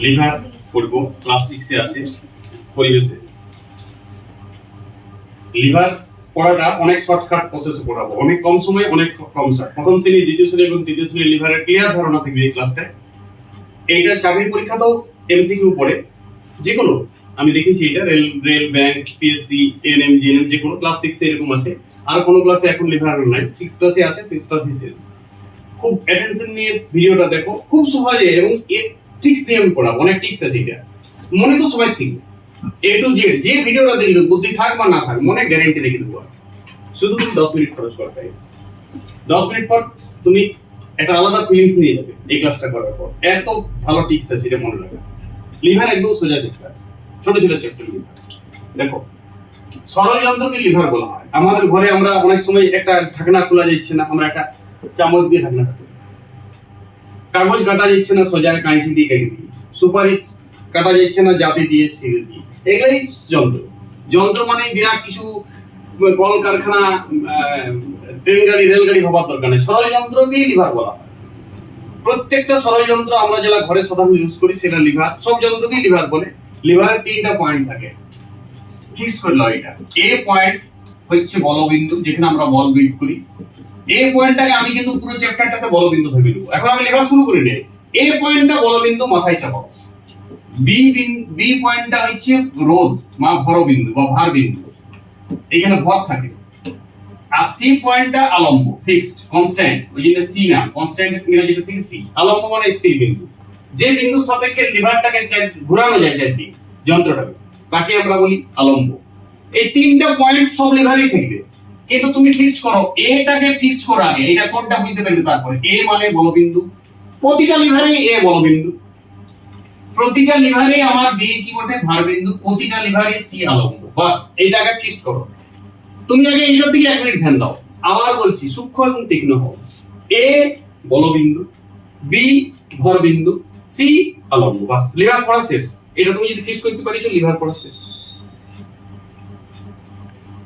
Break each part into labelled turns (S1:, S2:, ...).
S1: Liver পড়ব class সিক্সে আছে, পরিবেশে। লিভার পড়াটা অনেক শর্টকাট প্রসেসে পড়াবো। অনেক কম সময়ে, অনেক কম স্যার প্রথম শ্রেণি, দ্বিতীয় শ্রেণি এবং তৃতীয় শ্রেণির লিভারের ক্লিয়ার ধারণা থাকবে এই ক্লাসটা এইটা চাকরির পরীক্ষাতেও এমসিকিউ পড়ে। যে কোনো আমি দেখেছি এটা, rail rail bank PSC NM GNM যে কোনো ক্লাস সিক্সে এরকম আছে। আর কোনো ক্লাসে এখন লিভার নাই। সিক্স ক্লাসে আছে সিক্স ক্লাসই শেষ। খুব অ্যাটেনশন নিয়ে ভিডিওটা দেখো। খুব সহজে এবং টিক্স দিয়ে আমি পড়াবো, অনেক টিক্স আছে এটা। মনে তো সবাই ঠিক। এ টু জেড যে ভিডিওটা দেখল, বুদ্ধি থাক বা না থাক, মনে গ্যারেন্টি রেখে দেবো। শুধু তুমি দশ মিনিট খরচ করতে দশ মিনিট পর তুমি একটা আলাদা ফিলিংস নিয়ে যাবে এই ক্লাসটা করার পর। এত ভালো টিক্স আছে, এটা মনে রাখবে লিভার একদম সোজা চ্যাপ্টার ছোট ছোট চ্যাপ্টার লিভার। দেখো, সরল যন্ত্রকে লিভার বলা হয়। আমাদের ঘরে আমরা অনেক সময় একটা ঢাকনা খোলা যাচ্ছে না, আমরা একটা চামচ দিয়ে ঢাকনাটা খুলি। কাগজ কাটা যাচ্ছে না সোজা কাঁচি দিয়ে কেটে দিই সুপারি কাটা যাচ্ছে না জাতি দিয়ে ছিঁড়ে দিই এগুলাই যন্ত্র। যন্ত্র মানে বিরাট কিছু কল কারখানা আহ, ট্রেন গাড়ি রেলগাড়ি হবার দরকার নেই। সরল যন্ত্রকেই লিভার বলা প্রত্যেকটা সরল যন্ত্র আমরা যেটা ঘরে সাধারণত ইউজ করি সেটা লিভার। সব যন্ত্রকেই লিভার বলে। লিভারের তিনটা পয়েন্ট থাকে। ফিক্স করল এটা? এ পয়েন্ট হচ্ছে বলবিন্দু যেখানে আমরা বল বিল্ড করি। এ পয়েন্টটাকে আমি কিন্তু পুরো চ্যাপ্টারটাতে বলবিন্দু ভেবে নেব। এখন আমি লেখা শুরু করে নেই এ পয়েন্টটা বলবিন্দু মাথায় চাপাবো বি বি পয়েন্টটা হচ্ছে রোধ মা ভরবিন্দু বা ভার বিন্দু এখানে ভর থাকে। আর সি পয়েন্টটা আলম্ব ফিক্সড কনস্ট্যান্ট ওই জন্য সি না। কনস্ট্যান্ট ইংরেজিতে থেকে সি আলম্ব মানে স্থির বিন্দু। যে বিন্দুর সাপেক্ষে লিভারটাকে ঘোরানো যায় চারদিক, যন্ত্রটাকে। তাকে আমরা বলি আলম্ব। এই তিনটা পয়েন্ট সব লিভারই থাকবে। কিন্তু তুমি ফিক্সড করো। এটাকে ফিক্সড করো আগে। এটা কোনটা বুঝতে পারবে তারপরে? এ মানে বলবিন্দু। প্রতিটা লিভারেই এ বলবিন্দু। প্রতিটা লিভারে আমার বি কি ভারবিন্দু। প্রতিটা লিভারে সি বাস, এইটাকে ফিক্সড করো। তুমি আগে এইটার দিকে এক মিনিট ধ্যান দাও। আবার বলছি, সূক্ষ্ম এবং তীক্ষ্ণ হও। এ বলবিন্দু, বি ভরবিন্দু, সি আলম্ব বাস, লিভার পড়া শেষ। এটা তুমি যদি ফিক্স করতে পারিস লিভার পড়া শেষ।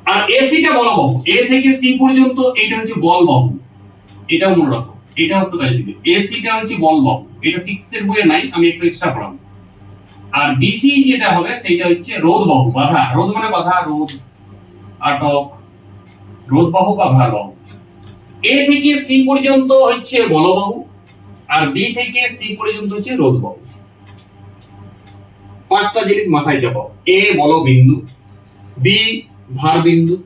S1: আর এসিটা বলবাহু এ থেকে সি পর্যন্ত এটা হচ্ছে বল বাহু এটাও মনে রাখো। এটা হচ্ছে কাজে দিবে এসিটা হচ্ছে বল বাহু এটা সিক্স এর বইয়ে নাই, আমি একটু এক্সট্রা পড়াবো। আর বিসি যেটা হবে, সেটা হচ্ছে রোধ বাহু, বাধা। রোধ মানে বাধা, রোধ, আটক, রোধ বাহু বা ভার বাহু। এ থেকে সি পর্যন্ত হচ্ছে বলবাহু আর বি থেকে সি পর্যন্ত হচ্ছে রোধ বাহু। পাঁচটা জিনিস মাথায় চাপাও। এ বল বিন্দু বি ভার বিন্দু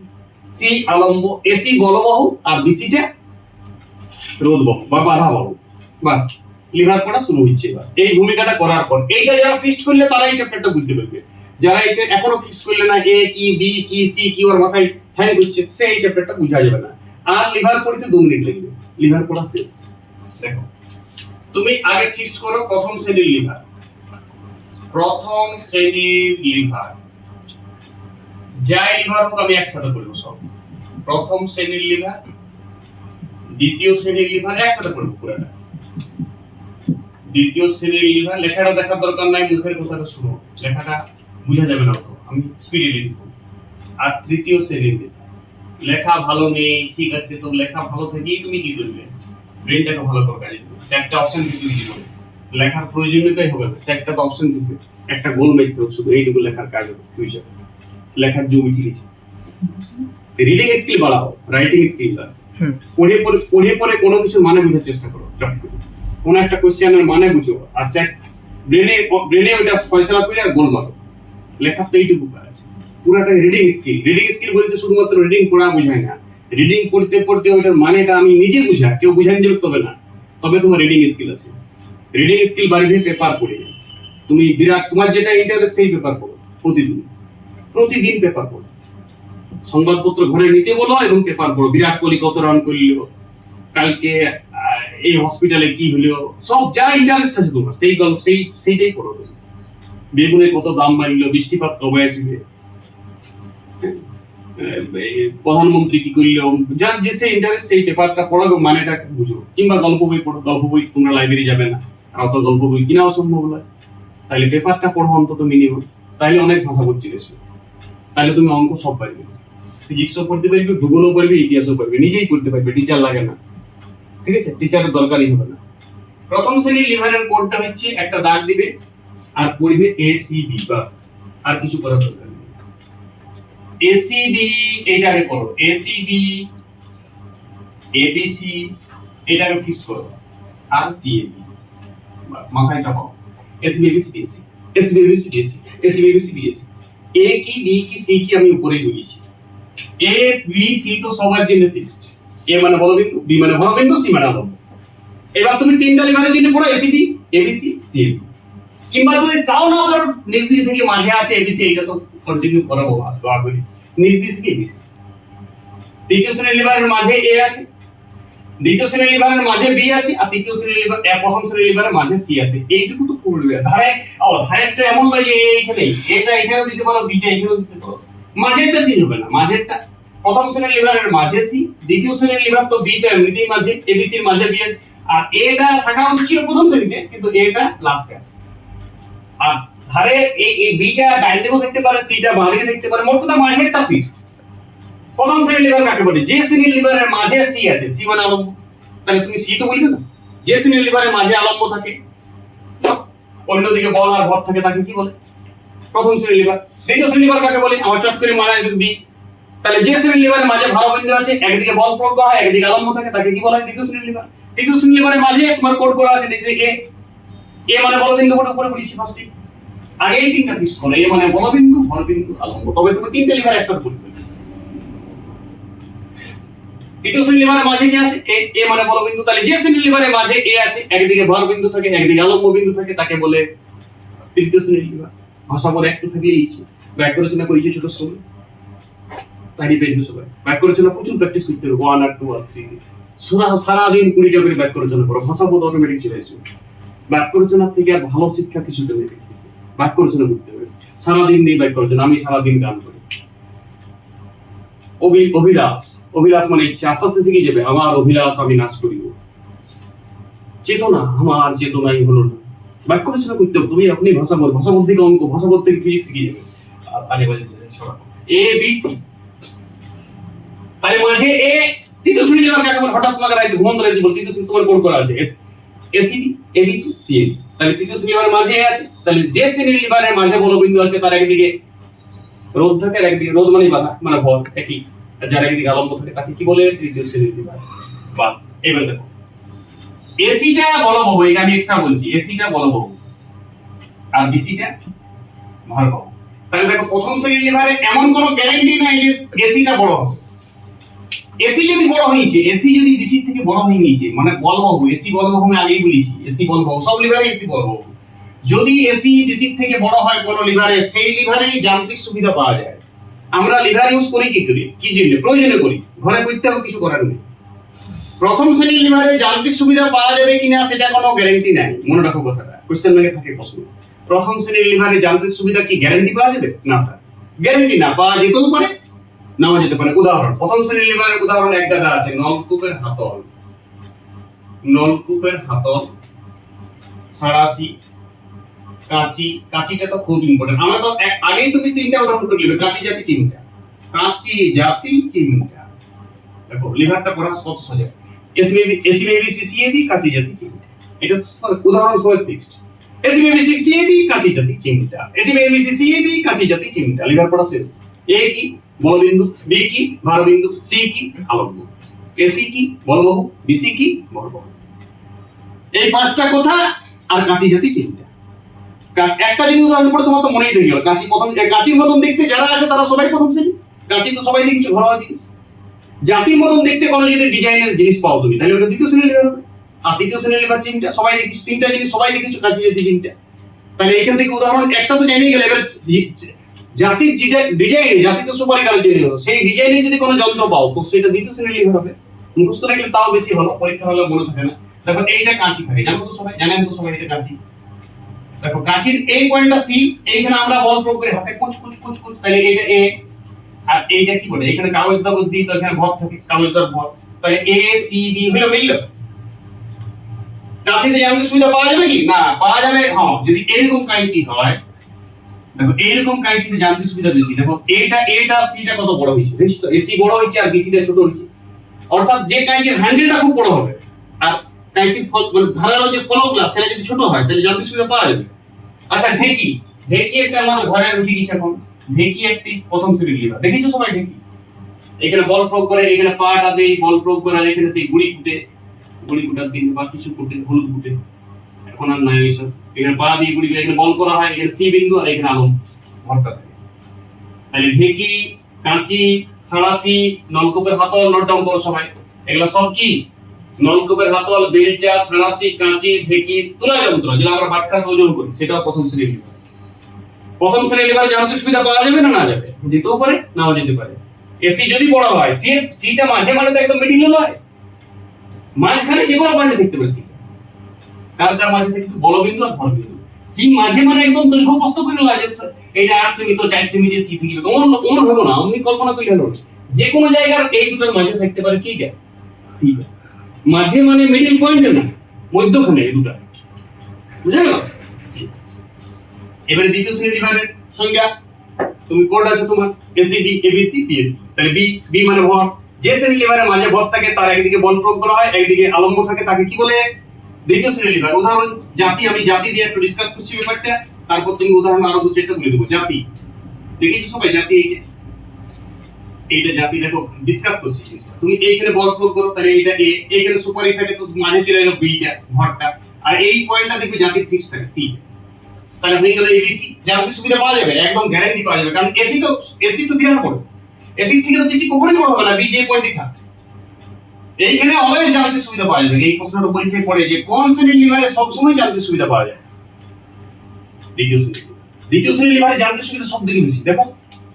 S1: সি আলম্ব এসি বলবাহু আর বিসিটা রোধ বাহু বা বাধা বাহু বাস, লিভার পড়া শুরু হচ্ছে এবার। এই ভূমিকাটা করার পর, এইটা যারা ফিক্সড করলে চ্যাপ্টারটা বুঝতে পারবে। যারা এখনও ফিক্স করলে না, এ, কি, বি, কি, সি, কি, ওর মাথায় হ্যাং করছে সে এই চ্যাপ্টারটা বুঝা যাবে না। আর লিভার পড়তে দু মিনিট লাগবে। লিভার পড়া শেষ। দেখো, তুমি আগে ফিক্সড করো প্রথম শ্রেণির লিভার। প্রথম শ্রেণির লিভার। যাই লিভার আমি একসাথে করব সব। প্রথম শ্রেণির লিভার, দ্বিতীয় শ্রেণির লিভার, একসাথে করব পুরোটা। দ্বিতীয় শ্রেণির লিভার, লেখাটা দেখার দরকার নাই, মুখের কথাটা শুনো। লেখাটা বোঝা যাবে না। আমি স্পিডে লিখব। আর তৃতীয় শ্রেণির লেখা ভালো নেই, ঠিক আছে, তো লেখা ভালো থেকেই তুমি কি করবে? ব্রেনটাকে ভালো করে অপশন লেখার প্রয়োজনীয়তাই হবে চারটা তো অপশন দিবে। একটা গোল মেঘ শুধু এইটুকু লেখার কাজ হবে ফিউচার লেখার জমি ঠিক আছে রিডিং স্কিল বাড়াও রাইটিং স্কিল পড়ে পড়ে পড়ে পড়ে কোনো কিছু মানে বোঝার চেষ্টা করো কোনো একটা কোশ্চেনের মানে বুঝো আর চার ব্রেনে ব্রেনে ওইটা ফয়সলা করে আর গোল মারো। লেখার তো এইটুকু কাজ আছে। পুরাটা রিডিং স্কিল রিডিং স্কিল বলতে শুধুমাত্র রিডিং পড়া বোঝায় না। রিডিং পড়তে পড়তে ওইটার মানেটা আমি নিজে বুঝা কেউ বুঝাই দিলে তবে না। তবে তোমার রিডিং স্কিল আছে। রিডিং স্কিল বাড়বে পেপার পড়ে। তুমি বিরাট তোমার যেটা ইন্টারেস্ট সেই পেপার পড়ো প্রতিদিন। প্রতিদিন পেপার পড়ো। সংবাদপত্র ঘরে নিতে বলো এবং পেপার পড়ো। বিরাট কোহলি কত রান করল, কালকে এই হসপিটালে কি হলো, সব যা ইন্টারেস্ট আছে তোমার, সেই গল্প, সেই, সেইটাই পড়ো তুমি। বেগুনের কত দাম বাড়লো, বৃষ্টিপাত কবে আসবে? প্রধানমন্ত্রী কি করল? যার যে সেই ইন্টারেস্ট সেই পেপারটা পড়ো মানেটা বুঝো। কিংবা গল্প বই পড়ো, গল্প বই তোমরা লাইব্রেরি যাবে না। আর অত গল্প বই কিনাও সম্ভব নয়। তাহলে পেপারটা পড়ো অন্তত মিনিমাম তাহলে অনেক ভাষা পড়ছি বেশি তাহলে তুমি অঙ্ক সব পারবে। ফিজিক্সও পড়তে পারবে, ভূগোলও পারবে ইতিহাসও পারবে নিজেই পড়তে পারবে টিচার লাগে না। ঠিক আছে? টিচারের দরকারই হবে না। প্রথম শ্রেণির লিভারের কোডটা হচ্ছে একটা দাগ দিবে, আর পড়বে এসিবি বাস। আর কিছু করার দরকার নেই। এসিবি এটাকে করো। এসিবি এবিসি এটাকে ফিক্স করো। আর বাস। মাথায় চাপাও। ACB ABC BSC ACB ABC BSC ACB ABC BSC A কি বি কি সি কি আমি উপরে ঢুকিয়েছি এ বি সি তো সবার জন্য ফিক্সড এ মানে বলবিন্দু বি মানে বলবিন্দু সি মানে আলম্ব এবার তুমি তিনটা লিভারের জন্য পড়ো এসিবি এবিসি সিএবি কিংবা তুমি তাও না আবার নিজ দিক থেকে মাঝে আছে এবিসি এটা তো কন্টিনিউ করাবো করি নিজ দিক থেকে এবিসি তৃতীয় শ্রেণির লিভারের মাঝে এ আছে দ্বিতীয় শ্রেণির লিভারের মাঝে বি আছে আর তৃতীয় শ্রেণির লিভার প্রথম শ্রেণির লিভারের মাঝে সি আছে। এইটুকু তো পড়বে ধারে, ও ধারেরটা এমন লাগে এইখানে এটা এখানেও দিতে পারো বিটা এখানেও দিতে পারো। মাঝেরটা হবে না, মাঝেরটা। প্রথম শ্রেণির লিভারের মাঝে সি দ্বিতীয় শ্রেণির লিভার তো বি তো এমনিতেই মাঝে এবিসির মাঝে বি আছে। আর এটা থাকা উচিত ছিল প্রথম শ্রেণীতে, কিন্তু এটা লাস্টে আছে। আর ধারে, এই বিটা ডান দিকেও থাকতে পারে সিটা বাঁ দিকে থাকতে পারে, মোট কথা মাঝেরটা ফিক্সড প্রথম শ্রেণির লিভার কাকে বলে যে শ্রেণির লিভারের মাঝে সি আছে সি মানে আলম্ব তাহলে তুমি সি তো বলবে না? যে শ্রেণির লিভারের মাঝে আলম্ব থাকে অন্যদিকে বল আর ভর থাকে তাকে কি বলে? প্রথম শ্রেণির লিভার দ্বিতীয় শ্রেণির লিভার কাকে বলে? আমার চট করে মারা বি তাহলে যে শ্রেণির লিভারের মাঝে ভারবিন্দু আছে, একদিকে বল প্রয়োগ করা হয়, একদিকে আলম্ব থাকে, তাকে কি বলা হয়? দ্বিতীয় শ্রেণির লিভার তৃতীয় শ্রেণির লিভারের মাঝে তোমার কোড করা আছে, নিচে এ এ মানে বলবিন্দু কোড উপরে বলেছি ফার্স্টে আগে এই তিনটা ফিক্স করো। এ মানে বলবিন্দু, ভরবিন্দু, আলম্ব। তবে তুমি তিনটে লিভার একসাথে করবে। লিভারের মাঝে কি আছে? এ এ মানে বলবিন্দু তাহলে যে লিভারের মাঝে এ আছে, একদিকে ভর বিন্দু থাকে, একদিকে আলম্ব বিন্দু থাকে, তাকে বলে তৃতীয় লিভার। ভাষা বলে একটু থাকলেই ব্যাক রচনা করেছি ছোট তাই সবাই রচনা প্রচুর প্র্যাকটিস করতে হবে। ওয়ান আর টু আর থ্রি সারা, সারাদিন কুড়িটা করে ভাষা বোধ অটোমেটিক চলে আসবে থেকে আর ভালো শিক্ষা কিছু রচনা করতে হবে। সারাদিন দিয়ে বাক্য রচনা আমি সারাদিন গান করি। অভি অভিলাষ। অভিলাষ মানে ইচ্ছে, আস্তে আস্তে শিখে যাবে, আমার অভিলাষ আমি নাচ করিব। চেতনা আমার চেতনাই হলো না। বাক্য রচনা করতে তুমি আপনি ভাষা বল ভাষা বল থেকে অঙ্ক, ভাষা বল থেকে ফিজিক্স শিখে যাবে। আর এ বি সি তার মাঝে এ তৃতীয় শ্রেণি হঠাৎ রাইতে ঘুমন্ত রাইতে বল তৃতীয় শ্রেণি তোমার কোড করা আছে। তাহলে তৃতীয় মাঝে আছে, তাহলে যে শ্রেণির লিভারের মাঝে বলবিন্দু আছে, তার একদিকে রোধ থাকে আর একদিকে রোধ মানে বাধা মানে ভর, একই। যার একদিকে আলম্ব থাকে, তাকে কি বলে? তৃতীয় শ্রেণির লিভার বাস এবার দেখো। এসিটা বলবহ এটা আমি এক্সট্রা বলছি। এসিটা বলবহ আর বিসিটা ভরবহ তাহলে দেখো, প্রথম শ্রেণির লিভারে এমন কোনো গ্যারান্টি নাই যে এসিটা বড় হবে। এসি যদি বড় হয়েছে এসি যদি ডিসি থেকে বড় হয়ে গিয়েছে মানে বলবাহু এসি বলবাহু আমি আগেই বলেছি, এসি বলবাহু সব লিভারে এসি বলবাহু যদি এসি ডিসি থেকে বড় হয় কোন লিভারে সেই লিভারেই যান্ত্রিক সুবিধা পাওয়া যায়। আমরা লিভার ইউজ করি কি করি? কি জন্য প্রয়োজনে করি। ঘরে করতে হবে কিছু করার নেই। প্রথম শ্রেণির লিভারে যান্ত্রিক সুবিধা পাওয়া যাবে কিনা সেটা কোনো গ্যারান্টি নাই। মনে রাখো কথাটা। কোশ্চেন ব্যাগে থাকে প্রশ্ন। প্রথম শ্রেণির লিভারে যান্ত্রিক সুবিধা কি গ্যারান্টি পাওয়া যাবে? না স্যার গ্যারান্টি না, পাওয়া যেতেও পারে, নাও যেতে পারে। উদাহরণ, প্রথম শ্রেণির লিভারের উদাহরণ এক জায়গা আছে, নলকূপের হাতল। নলকূপের হাতল সাড়াশি কাঁচি, কাঁচিটা তো খুব ইম্পর্টেন্ট আমরা তো আগেই তুমি তিনটা উদাহরণ করে জাতি কাঁচি জাতি চিমটা দেখো লিভারটা পড়া কত সোজা। এসবিবি এসবিবি সিসিএবি জাতি চিমটা এটা উদাহরণ এসবিবি সিসিএবি জাতি চিমটা এসবিবি সিসিএবি জাতি চিমটা লিভার পড়া শেষ। এ কি? বলবিন্দু বি কি? ভারবিন্দু। সি কি? আলম্ব এসি কি? বলবহু বিসি কি? বলবহু এই পাঁচটা কথা? আর কাঁচি জাতি চিন্তা একটা যদি উদাহরণ পড়ে তোমার তো মনেই থেকে গেল কাঁচি প্রথম কাঁচির মতন দেখতে যারা আছে তারা সবাই প্রথম শ্রেণি। কাঁচি তো সবাই দেখছ, ঘরোয়া জিনিস। জাতির মতন দেখতে কোনো যদি ডিজাইনের জিনিস পাও তুমি, তাহলে ওটা দ্বিতীয় শ্রেণির হবে আর তৃতীয় শ্রেণির লিভার চিন্তা সবাই দেখিস তিনটা জিনিস সবাই দেখেছ কাঁচি জাতি চিন্তা তাহলে এখান থেকে উদাহরণ, একটা তো জেনেই গেলে, এবার জাতির ডিজাইন, জাতি তো সুপারি কালের জন্য হলো সেই ডিজাইনে যদি কোনো যন্ত্র পাও, তো সেটা দ্বিতীয় শ্রেণির হবে মুখস্থ রাখলে তাও বেশি ভালো, পরীক্ষা হলে মনে থাকে না। দেখো, এইটা কাঁচি থাকে, জানো তো সবাই, জানেন তো সবাই এটা কাঁচি। দেখো কাঁচির এই পয়েন্টটা সি এইখানে আমরা বল প্রয়োগ করে হাতে কুচ কুচ কুচ কুচ, তাহলে এইটা এ আর এইটা কি বলে? এখানে কাগজ কাগজ দিই তো এখানে ভর থাকে, কাগজ দার ভর তাহলে এ সি বি হলো মিললো? কাঁচিতে যান্ত্রিক সুবিধা পাওয়া যাবে কি? না, পাওয়া যাবে হ্যাঁ যদি এরকম কাঁচি হয়, দেখো এইরকম কাইন্ডে যান্ত্রিক সুবিধা বেশি। দেখো, এটা এটা সিটা কত বড় হয়েছে দেখছ এসি বড় হয়েছে আর বিসিটা ছোট হয়েছে। অর্থাৎ যে কাইন্ডের হ্যান্ডেলটা খুব বড় হবে, আর কাইন্ডের মানে ধারালো যে সেটা যদি ছোট হয়, তাহলে যান্ত্রিক সুবিধা পাওয়া যাবে। আচ্ছা ঢেকি। একটা আমার গেছে এখন। একটি প্রথম শ্রেণির লিভার দেখেছ সবাই এখানে বল প্রয়োগ করে, এখানে পাটা দেই, বল প্রয়োগ করে, আর এখানে সেই গুড়ি কুটে, গুড়ি দিন বা কিছু কুটে, হলুদ এখন আর নাই এইসব। এখানে পা দিয়ে গুড়ি এখানে বল করা হয়, এখানে সি বিন্দু আর এখানে আলম। ভরটা থাকে তাহলে ঢেকি, কাঁচি সাঁড়াশি নলকূপের হাতল, নোট ডাউন করো সবাই। এগুলো সব কি? নলকূপের হাতল বেলচা সাঁড়াশি কাঁচি, ঢেকি তুলা যন্ত্র যেটা আমরা ভাটখাস ওজন করি, সেটাও প্রথম শ্রেণির প্রথম শ্রেণির লিভারে যান্ত্রিক সুবিধা পাওয়া যাবে না না যাবে? যেতেও পারে, নাও যেতে পারে। এসি যদি বড় হয় সি সিটা মাঝে তো একদম মিডিলে নয় মাঝখানে যে কোনো পয়েন্টে দেখতে সি কার কার মাঝে থেকে বলবিন্দু আর ভরবিন্দু। সি মাঝে মানে একদম দৈর্ঘ্য প্রস্ত করে লাগে এটা আট সেমি তো চার সেমি, যে সি থেকে অন্য অন্য ভাবো না আমি কল্পনা করলে হলো। যে কোনো জায়গার এই দুটোর মাঝে থাকতে পারে, কি সিটা মাঝে মানে মিডিল পয়েন্টে না, মধ্যখানে এই দুটা। বুঝা গেল এবারে দ্বিতীয় শ্রেণির লিভারের সংজ্ঞা তুমি কোড আছে তোমার? এসিডি এবিসি পিএসসি তাহলে বি বি মানে ভর। যে শ্রেণির লিভারের মাঝে ভর থাকে, তার একদিকে বল প্রয়োগ করা হয়, একদিকে আলম্ব থাকে, তাকে কি বলে? দ্বিতীয় শ্রেণির লিভার উদাহরণ, জাতি, আমি জাতি দিয়ে একটু ডিসকাস করছি ব্যাপারটা। তারপর তুমি উদাহরণ আরও দু চারটা বলে দেবো। জাতি। দেখেছ সবাই জাতি এইটা এইটা জাতি দেখো ডিসকাস করছি তুমি এইখানে বল প্রয়োগ করো, তাহলে এইটা এ এইখানে সুপারি থাকে, তো মাঝে চলে গেল বিটা ভরটা আর এই পয়েন্টটা দেখবে জাতির ফিক্স থাকে সি তাহলে হয়ে গেল এবিসি যান্ত্রিক সুবিধা পাওয়া যাবে, একদম গ্যারান্টি পাওয়া যাবে। কারণ এসি তো এসি তো বিরাট বড়। এসি থেকে তো বেশি কখনোই বড় হবে না বি যে পয়েন্টই থাক। এইখানে অলওয়েজ যান্ত্রিক সুবিধা পাওয়া যাবে। এই প্রশ্নটা পরীক্ষায় পড়ে যে কোন শ্রেণির লিভারে সবসময় যান্ত্রিক সুবিধা পাওয়া যায়। দ্বিতীয় শ্রেণি। দ্বিতীয় শ্রেণির লিভারে যান্ত্রিক সুবিধা সব থেকে বেশি। দেখো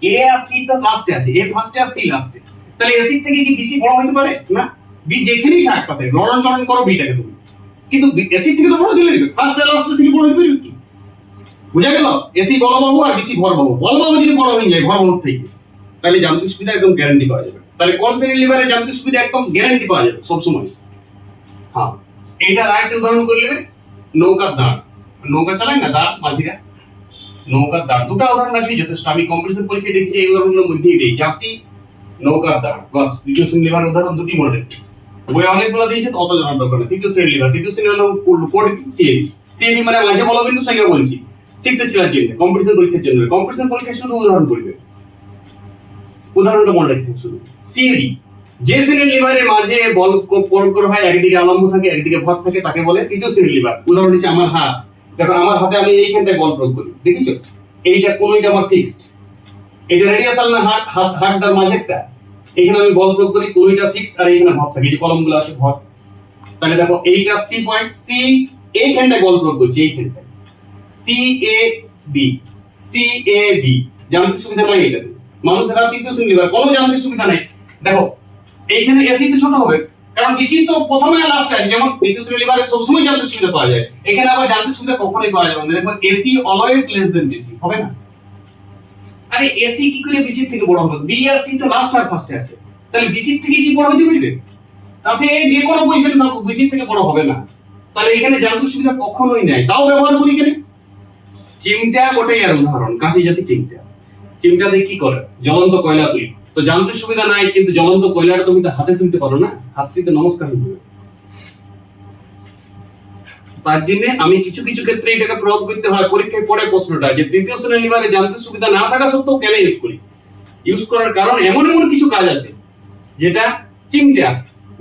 S1: এ আর সি তো লাস্টে আছে এ ফার্স্টে আর সি লাস্টে তাহলে থেকে কি বেশি বড় পারে? না। বি যেখানেই থাক লড়ন চড়ন করো বিটাকে তুমি। কিন্তু থেকে তো বড় দিলে থেকে বড় বুঝা গেল? বড় বাবু আর ভর বাবু বাবু যদি বড় হয়ে যায় ভর বাবু থেকে, তাহলে যান্ত্রিক সুবিধা একদম গ্যারান্টি পাওয়া যাবে। তাহলে কোন শ্রেণির লিভারে যান্ত্রিক সুবিধা একদম গ্যারান্টি পাওয়া যাবে সবসময়? হ্যাঁ। এইটা আরেকটা উদাহরণ করে নেবে। নৌকার দাঁড় নৌকা চালায় না দাঁড় মাঝিরা নৌকার দাঁড় দুটো উদাহরণ রাখলেই যথেষ্ট। আমি কম্পিটিশন পরীক্ষায় দেখছি এই উদাহরণগুলোর মধ্যেই দেই জাতি, নৌকার দাঁড় বাস, দ্বিতীয় শ্রেণির লিভার উদাহরণ দুটি মনে বই অনেকগুলো দিয়েছে অত জানার দরকার নেই। তৃতীয় শ্রেণির লিভার তৃতীয় শ্রেণির হলো কোড সিএবি সিএবি মানে মাঝে বলো কিন্তু সংজ্ঞা বলছি। সিক্স এর ছেলের জন্য কম্পিটিশন পরীক্ষার জন্য। কম্পিটিশন পরীক্ষায় শুধু উদাহরণ করবে উদাহরণটা মনে রাখতে শুধু। সিএবি যে শ্রেণির লিভারে মাঝে বল প্রয়োগ করা হয়, একদিকে আলম্ব থাকে, একদিকে ভর থাকে, তাকে বলে তৃতীয় শ্রেণির লিভার উদাহরণ হচ্ছে আমার হাত। দেখো আমার হাতে আমি এইখানটায় বল প্রয়োগ করি, দেখিছো? এইটা আমার ফিক্সড এটা না হাত মাঝেরটা এখানে আমি বল প্রয়োগ করি কোনটা ফিক্সড আর এইখানে ভর থাকে যে কলমগুলো আছে, ভর। তাহলে দেখো, এইটা সি পয়েন্ট সি এইখানটায় বল প্রয়োগ করছি, এইখানটায়। C A B C A B যান্ত্রিক সুবিধা নাই এটা মানুষের শ্রেণি লিভার কোনো যান্ত্রিক সুবিধা নাই। দেখো, এইখানে এসি তো ছোট হবে কারণ বিসি তো প্রথমে লাস্টে আছে যেমন তৃতীয় শ্রেণি লিভারে সবসময় যান্ত্রিক সুবিধা পাওয়া যায়। এখানে আবার যান্ত্রিক সুবিধা কখনোই পাওয়া যাবে না। দেখো AC always less than BC হবে না? আরে এসি কি করে বিসি থেকে বড় হবে? বি আর সি তো লাস্ট আর ফার্স্টে আছে। তাহলে বিসি থেকে কি বড় হতে পারবে? তাতে যে কোনো পজিশনে থাকুক বিসি থেকে বড় হবে না। তাহলে এখানে যান্ত্রিক সুবিধা কখনোই নাই। তাও ব্যবহার করি কেন চিমটা ওটাই আর উদাহরণ, কাশি জাতি চিমটা। চিমটা দিয়ে কি করে? জ্বলন্ত কয়লা তুলি তো যান্ত্রিক সুবিধা নাই, কিন্তু জ্বলন্ত কয়লাটা তুমি তো হাতে তুলতে পারো না হাত থেকে নমস্কার তার জন্য আমি কিছু কিছু ক্ষেত্রে এটাকে প্রয়োগ করতে হয় পরীক্ষায় পড়ে প্রশ্নটা যে তৃতীয় শ্রেণির লিভারে যান্ত্রিক সুবিধা না থাকা সত্ত্বেও কেন ইউজ করি? ইউজ করার কারণ এমন এমন কিছু কাজ আছে, যেটা চিমটা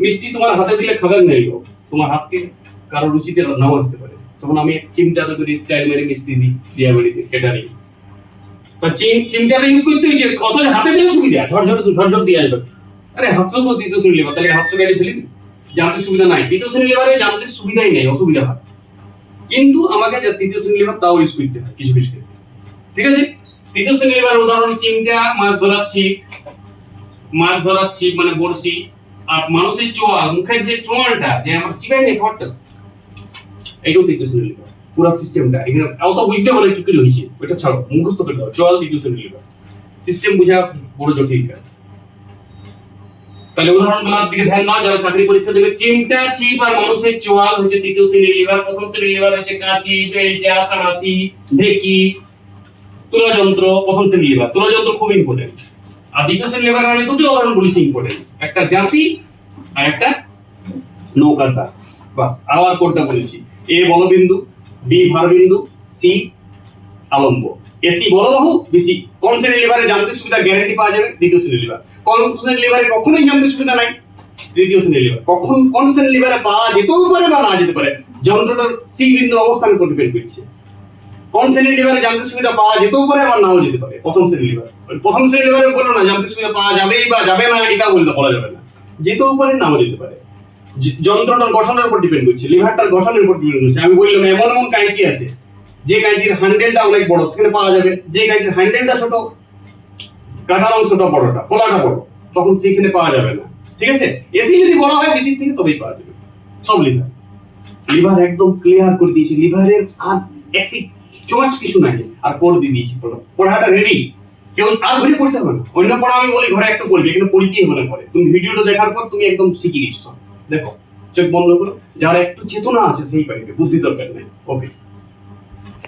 S1: মিষ্টি তোমার হাতে দিলে খাবার নেই। তোমার হাতকে কারও রুচিতে নাও আসতে পারে। তখন আমি চিমটাতে করি, স্টাইল মেরে মিষ্টি দিই দিয়া বাড়িতে তা চিম চিমটাটা ইউজ করতে অথচ হাতে দিলে সুবিধা। দিয়ে আসবে। আরে তো তৃতীয় শ্রেণি লেবার তাহলে গাড়ি ফেলি যান্ত্রিক সুবিধা নাই। তৃতীয় শ্রেণি লেবারে যান্ত্রিক সুবিধাই নেই, অসুবিধা হয়। কিন্তু আমাকে তৃতীয় শ্রেণি লেবার তাও ইউজ করতে হয় কিছু কিছু। ঠিক আছে? তৃতীয় শ্রেণি লেবার উদাহরণ, চিমটা, মাছ ধরার ছিপ মাছ ধরার ছিপ মানে বড়শি। আর মানুষের চোয়াল, মুখের যে চোয়ালটা, যে আমার চিকাই নেই খড়টা এটাও তৃতীয় শ্রেণি লেবার পুরো সিস্টেমটা এখানে অত বুঝতে বলে কি করে হয়েছে ওটা ছাড়ো, মুখস্থ করে দাও চোয়াল তৃতীয় শ্রেণি সিস্টেম বুঝা বড় জটিল কাজ। তাহলে উদাহরণগুলোর দিকে ধ্যান নাও যারা চাকরি পরীক্ষা দেবে, চিমটা ছিপ আর মানুষের চোয়াল হচ্ছে তৃতীয় শ্রেণির লিভার প্রথম শ্রেণির লিভার হচ্ছে কাঁচি, বেলচা, সানাসি, ঢেকি তুলা যন্ত্র প্রথম শ্রেণির লিভার তুলা যন্ত্র খুব ইম্পর্টেন্ট আর দ্বিতীয় শ্রেণির লিভার আমি দুটো উদাহরণ বলেছি ইম্পর্টেন্ট একটা জাতি আর একটা নৌকার বাস, আবার কোডটা বলেছি? এ বলবিন্দু বি ভারবিন্দু সি আলম্ব। এসি বলবাহু বেশি কোন শ্রেণির লিভারে যান্ত্রিক সুবিধা গ্যারান্টি পাওয়া যাবে? দ্বিতীয় শ্রেণির লিভার কোন শ্রেণির লিভারে কখনোই যান্ত্রিক সুবিধা নাই? তৃতীয় শ্রেণির লিভার কখন কোন শ্রেণির লিভারে পাওয়া যেতেও পারে বা না যেতে পারে? যন্ত্রটার সি বিন্দুর অবস্থানের উপর ডিপেন্ড করছে। কোন শ্রেণির লিভারে যান্ত্রিক সুবিধা পাওয়া যেতেও পারে আবার নাও যেতে পারে? প্রথম শ্রেণির লিভার প্রথম শ্রেণির লিভারে বলল না, যান্ত্রিক সুবিধা পাওয়া যাবেই বা যাবে না, এটা বলতে বলা যাবে না। যেতেও পারে, নাও যেতে পারে। যন্ত্রটার গঠনের উপর ডিপেন্ড করছে লিভারটার গঠনের উপর ডিপেন্ড করছে। আমি বললাম, এমন এমন কাঁচি আছে, যে কাঁচির হ্যান্ডেলটা অনেক বড়, সেখানে পাওয়া যাবে। যে কাঁচির হ্যান্ডেলটা ছোট কাটার অংশটা বড়টা খোলাটা বড়, তখন সেখানে পাওয়া যাবে না। ঠিক আছে? এসি যদি বড় হয়, বেশি থেকে তবেই পাওয়া যাবে। সব লিভার লিভার একদম ক্লিয়ার করে দিয়েছি। লিভারের আর একটি চোঁচ কিছু নাই। আর করে দিয়ে দিয়েছি পড়াটা রেডি কেউ আর ঘুরে পড়তে হবে না। অন্য পড়া আমি বলি, ঘরে একটু পড়বি, এখানে পড়িতেই হবে না পরে। তুমি ভিডিওটা দেখার পর তুমি একদম শিখে গেছো। দেখো চোখ বন্ধ করো যারা একটু চেতনা আছে সেই বাড়িতে বুদ্ধি দরকার নেই। ওকে